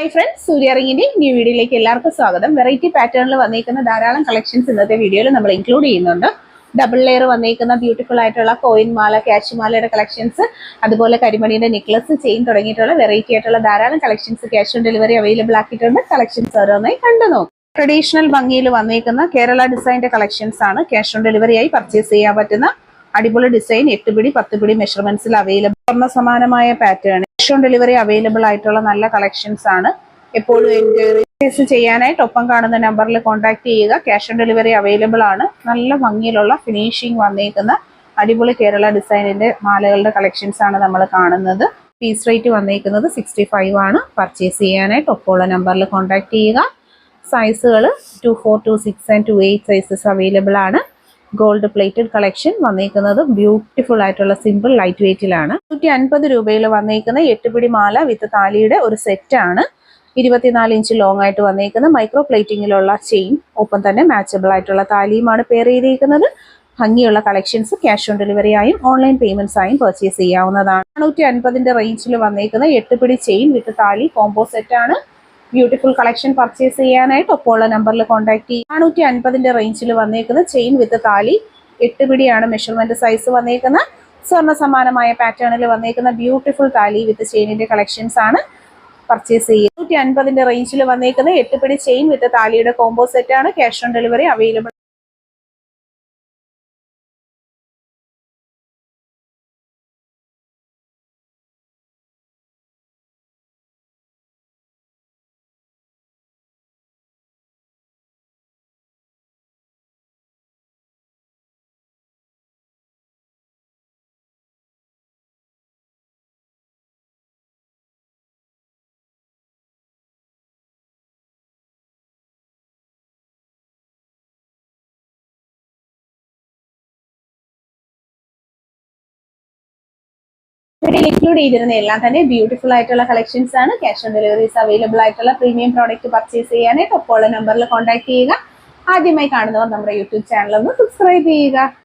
Hi friends സൂര്യ റിങ്ങിന്റെ new വീഡിയോയിലേക്ക് എല്ലാവർക്കും സ്വാഗതം. വെറൈറ്റി പാറ്റേണിൽ വന്നിരിക്കുന്ന ധാരാളം കളക്ഷൻസ് ഇന്നത്തെ വീഡിയോയിൽ നമ്മൾ ഇൻക്ലൂഡ് ചെയ്യുന്നുണ്ട്. ഡബിൾ ലെയർ വന്നിരിക്കുന്ന ബ്യൂട്ടിഫുൾ ആയിട്ടുള്ള കോയിൻ മാല ക്യാഷ് മാലയുടെ കളക്ഷൻസ് അതുപോലെ കരിമണിയുടെ നെക്ലസ് ചെയിൻ തുടങ്ങിയിട്ടുള്ള വെറൈറ്റി ആയിട്ടുള്ള ധാരാളം collections cash on delivery available ആക്കിയിട്ടുണ്ട്. കളക്ഷൻസ് ഓരോന്നായി കണ്ടു നോക്കും. ട്രഡീഷണൽ ഭംഗിയിൽ വന്നിരിക്കുന്ന കേരള ഡിസൈന്റെ കളക്ഷൻസ് ആണ് ക്യാഷ് ഓൺ ഡെലിവറി ആയി പർച്ചേസ് ചെയ്യാൻ പറ്റുന്ന അടിപൊളി ഡിസൈൻ എട്ട് പിടി പത്ത് പിടി മെഷർമെന്റ്സിൽ അവൈലബിൾ സമാനമായ പാറ്റേൺ ഓൺ ഡെലിവറി അവൈലബിൾ ആയിട്ടുള്ള നല്ല കളക്ഷൻസ് ആണ്. എപ്പോഴും എൻക്വയറീസ് ചെയ്യാനായിട്ട് ഒപ്പം കാണുന്ന നമ്പറിൽ കോൺടാക്ട് ചെയ്യുക. ക്യാഷ് ഓൺ ഡെലിവറി അവൈലബിൾ ആണ്. നല്ല ഭംഗിയിലുള്ള ഫിനിഷിംഗ് വന്നേക്കുന്ന അടിപൊളി കേരള ഡിസൈനിന്റെ മാലകളുടെ കളക്ഷൻസ് ആണ് നമ്മൾ കാണുന്നത്. പീസ് റേറ്റ് വന്നേക്കുന്നത് സിക്സ്റ്റി ഫൈവ് ആണ്. പർച്ചേസ് ചെയ്യാനായിട്ട് ഒപ്പമുള്ള നമ്പറിൽ കോൺടാക്ട് ചെയ്യുക. സൈസുകൾ two four two six and two eight sizes available ആണ്. ഗോൾഡ് പ്ലേറ്റഡ് കളക്ഷൻ വന്നേക്കുന്നത് ബ്യൂട്ടിഫുൾ ആയിട്ടുള്ള സിമ്പിൾ ലൈറ്റ് വെയിറ്റിലാണ്. നൂറ്റി അൻപത് രൂപയിൽ വന്നേക്കുന്ന എട്ടുപിടി മാല വിത്ത് താലിയുടെ ഒരു സെറ്റ് ആണ്. ഇരുപത്തിനാല് ഇഞ്ച് ലോങ് ആയിട്ട് വന്നേക്കുന്ന മൈക്രോ പ്ലേറ്റിങ്ങിലുള്ള ചെയിൻ ഒപ്പം തന്നെ മാച്ചബിൾ ആയിട്ടുള്ള താലിയുമാണ് പെയർ ചെയ്തിരിക്കുന്നത് ഭംഗിയുള്ള കളക്ഷൻസ് ക്യാഷ് ഓൺ ഡെലിവറി ആയും ഓൺലൈൻ പേയ്മെന്റ്സ് ആയും പർച്ചേസ് ചെയ്യാവുന്നതാണ്. നാനൂറ്റി അൻപതിന്റെ റേഞ്ചിൽ വന്നേക്കുന്ന എട്ടുപിടി ചെയിൻ വിത്ത് താലി കോംബോ സെറ്റ് ആണ്. ബ്യൂട്ടിഫുൾ കളക്ഷൻ പർച്ചേസ് ചെയ്യാനായിട്ട് ഒപ്പമുള്ള നമ്പറിൽ കോൺടാക്ട് ചെയ്യും. നാനൂറ്റി അൻപതിന്റെ റേഞ്ചിൽ വന്നേക്കുന്ന ചെയിൻ വിത്ത് താലി. എട്ട് പിടിയാണ് മെഷർമെന്റ് സൈസ് വന്നേക്കുന്ന സ്വർണ സമാനമായ പാറ്റേണിൽ വന്നേക്കുന്ന ബ്യൂട്ടിഫുൾ താലി വിത്ത് ചെയിനിന്റെ കളക്ഷൻസ് ആണ് പർച്ചേസ് ചെയ്യുക. നൂറ്റി അൻപതിന്റെ റേഞ്ചിൽ വന്നേക്കുന്ന എട്ട് പിടി ചെയിൻ വിത്ത് താലിയുടെ കോംബോ സെറ്റ് ആണ്. ക്യാഷ് ഓൺ ഡെലിവറി അവൈലബിൾ വീഡിയോയിൽ ഇൻക്ലൂഡ് ചെയ്തിരുന്ന എല്ലാം തന്നെ ബ്യൂട്ടിഫുൾ ആയിട്ടുള്ള കളക്ഷൻസ് ആണ്. ക്യാഷ് ഓൺ ഡെലിവറീസ് അവൈലബിൾ ആയിട്ടുള്ള പ്രീമിയം പ്രോഡക്റ്റ് പർച്ചേസ് ചെയ്യാനായിട്ട് ഒപ്പോൾ നമ്പറിൽ കോൺടാക്ട് ചെയ്യുക. ആദ്യമായി കാണുന്നവർ നമ്മുടെ യൂട്യൂബ് ചാനൽ ഒന്ന് സബ്സ്ക്രൈബ് ചെയ്യുക.